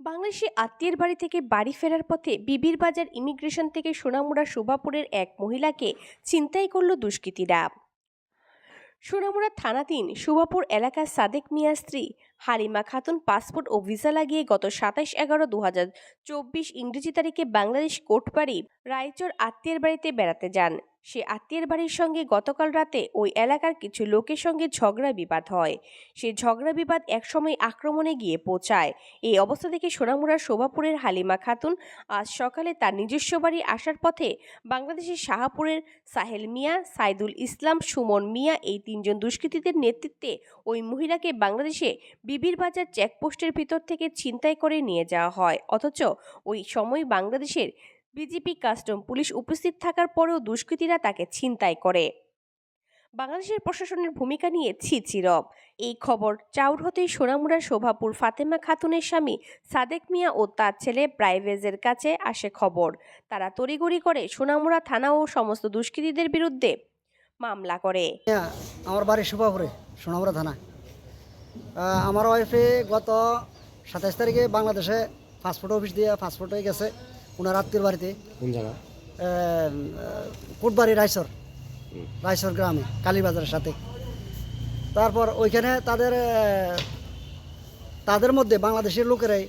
বাংলাদেশি আত্মীয়ের বাড়ি থেকে বাড়ি ফেরার পথে বিবির বাজার ইমিগ্রেশন থেকে সোনামুড়া শোভাপুরের এক মহিলাকে ছিনতাই করল দুষ্কৃতীরা। সোনামুড়া থানাধীন শোভাপুর এলাকার সাদেক মিয়ার স্ত্রী হালিমা খাতুন পাসপোর্ট ও ভিসা লাগিয়ে গত সাতাশ এগারো দু হাজার চব্বিশ ইংরেজি তারিখে বাংলাদেশ কোটবাড়ি, রায়চর আত্মীয়ের বাড়িতে বেড়াতে যান। সে আত্মীয়ের বাড়ির সঙ্গে গতকাল রাতে ওই এলাকার কিছু লোকের সঙ্গে ঝগড়া বিবাদ হয়। সে ঝগড়া বিবাদ একসময় আক্রমণে গিয়ে পৌঁছায়। এই অবস্থা থেকে সোনামুড়ার শোভাপুরের হালিমা খাতুন আজ সকালে তার নিজস্ব বাড়ি আসার পথে বাংলাদেশের শাহাপুরের সাহেল মিয়া, সাইদুল ইসলাম, সুমন মিয়া এই তিনজন দুষ্কৃতীদের নেতৃত্বে ওই মহিলাকে বাংলাদেশে বিবির বাজার চেকপোস্টের ভিতর থেকে ছিনতাই করে নিয়ে যাওয়া হয়। অথচ ওই সময় বাংলাদেশের বিজেপি কাস্টম পুলিশ উপস্থিত থাকার পরেও দুষ্কৃতীরা তাকে ছিনতাই করে। বাংলাদেশের প্রশাসনের ভূমিকা নিয়ে ছিছিরব এই খবর চাউর হতেই সোনামুড়ার শোভাপুর ফাতেমা খাতুনের স্বামী সাদেক মিয়া ও তার ছেলে প্রাইভেজের কাছে আসে খবর। তারা তড়িগড়ি করে সোনামুড়া থানা ও সমস্ত দুষ্কৃতীদের বিরুদ্ধে মামলা করে। আমার বাড়ি সুপাপুরে সোনামুড়া থানা। আমার ওয়াইফে গত সাতাশ তারিখে বাংলাদেশে পাসপোর্ট অফিস দিয়ে পাসপোর্ট হয়ে গেছে। ওনার আত্মীয় বাড়িতে। কোন জায়গা? কোটবাড়ি রায়সর রায়সর গ্রামে কালীবাজারের সাথে। তারপর ওইখানে তাদের তাদের মধ্যে বাংলাদেশের লোকেরাই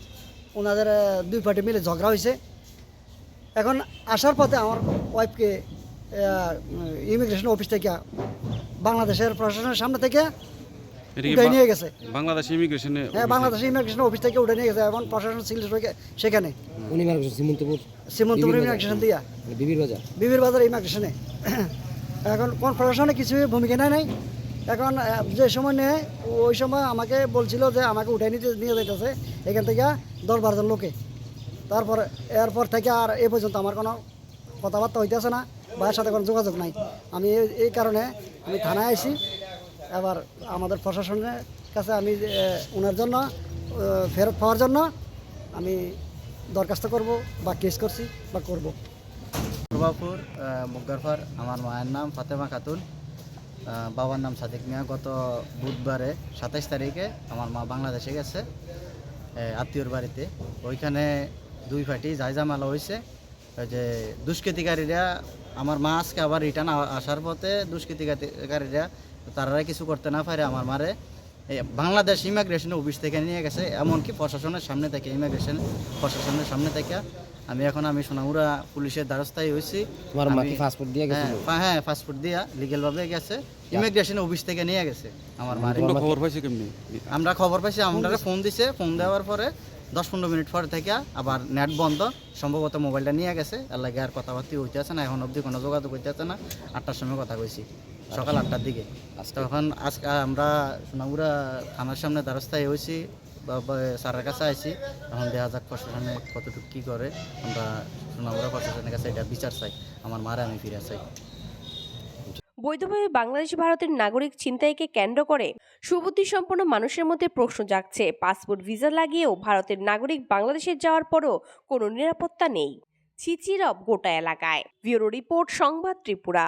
ওনাদের দুই পার্টি মিলে ঝগড়া হয়েছে এখন আসার পথে আমার ওয়াইফকে ইমিগ্রেশন অফিস থেকে বাংলাদেশের প্রশাসনের সামনে থেকে উঠে নিয়ে গেছে। বাংলাদেশ ইমিগ্রেশনে হ্যাঁ বাংলাদেশ ইমিগ্রেশন অফিস থেকে উঠে নিয়ে গেছে এবং প্রশাসন ছিল সেখানে। উনি মারা গেছেন সীমন্তপুর সীমন্তপুর ইমিগ্রেশন দিয়া। মানে বিবির বাজার। বিবির বাজার ইমিগ্রেশনে এখন কোন প্রশাসনে কিছু ভূমিকা নেয় নাই। এখন যে সময় নেয় ওই সময় আমাকে বলছিল যে আমাকে উঠে নিতে নিয়ে যাইতেছে এখান থেকে দশ বারোজন লোকে। তারপর এরপর থেকে আর এ পর্যন্ত আমার কোনো কথাবার্তা হইতেছে না ভাইয়ের সাথে কোনো যোগাযোগ নাই। আমি এই- এই কারণে আমি থানায় আইছি। এবার আমাদের প্রশাসনের কাছে আমি ওনার জন্য ফেরত পাওয়ার জন্য আমি দরখাস্ত করব বা কেস করছি বা করব। প্রভাপুর মুগ্গারফার আমার মায়ের নাম ফাতেমা খাতুন। বাবার নাম সাদিক মিয়া। গত বুধবারে সাতাইশ তারিখে আমার মা বাংলাদেশে গেছে আত্মীয়র বাড়িতে। ওইখানে দুই ফাটি জায়জামালা হয়েছে যে দুষ্কৃতিকারীরা আমার মা আজকে আবার রিটার্ন আসার পথে দুষ্কৃতিকারীরা তারা কিছু করতে না পারে আমার মারে। বাংলাদেশ ইমিগ্রেশন অফিস থেকে নিয়ে গেছে এমনকি প্রশাসনের সামনে থেকে ইমিগ্রেশন প্রশাসনের সামনে থেকে। আমি এখন আমি সোনামুড়া পুলিশের দ্বারস্থায় হয়েছি। তোমার পাসপোর্ট দিয়ে হ্যাঁ, হ্যাঁ পাসপোর্ট দিয়া লিগেল ভাবে গেছে ইমিগ্রেশন অফিস থেকে নিয়ে গেছে আমার মারে। খবর পাইছে কেমনি? আমরা খবর পাইছি আমরা ফোন দিছে। ফোন দেওয়ার পরে দশ পনেরো মিনিট পরে থেকে আবার নেট বন্ধ। সম্ভবত মোবাইলটা নিয়ে গেছে। এর লাগে আর কথাবার্তা হইতে আছে না। এখন অবধি কোনো যোগাযোগ হইতে আছে না। আটটার সময় কথা কইছি। সকাল আটটার দিকে। তখন আজকে আমরা সোনামুড়া থানার সামনে দ্বারস্থায় হয়েছি স্যারের কাছে আইছি। এখন দেখা যাক প্রশাসনে কতটুকু কী করে। আমরা সোনামুড়া প্রশাসনের কাছে এটা বিচার চাই। আমার মারে আমি ফিরে চাই। বৈধভাবে বাংলাদেশ ভারতের নাগরিক ছিনতাইকে কেন্দ্র করে সুবুদ্ধি সম্পন্ন মানুষের মধ্যে প্রশ্ন জাগছে। পাসপোর্ট, ভিসা লাগিয়েও ভারতের নাগরিক বাংলাদেশে যাওয়ার পরও কোনো নিরাপত্তা নেই। ছিচিরব গোটা এলাকায়। ব্যুরো রিপোর্ট, সংবাদ ত্রিপুরা।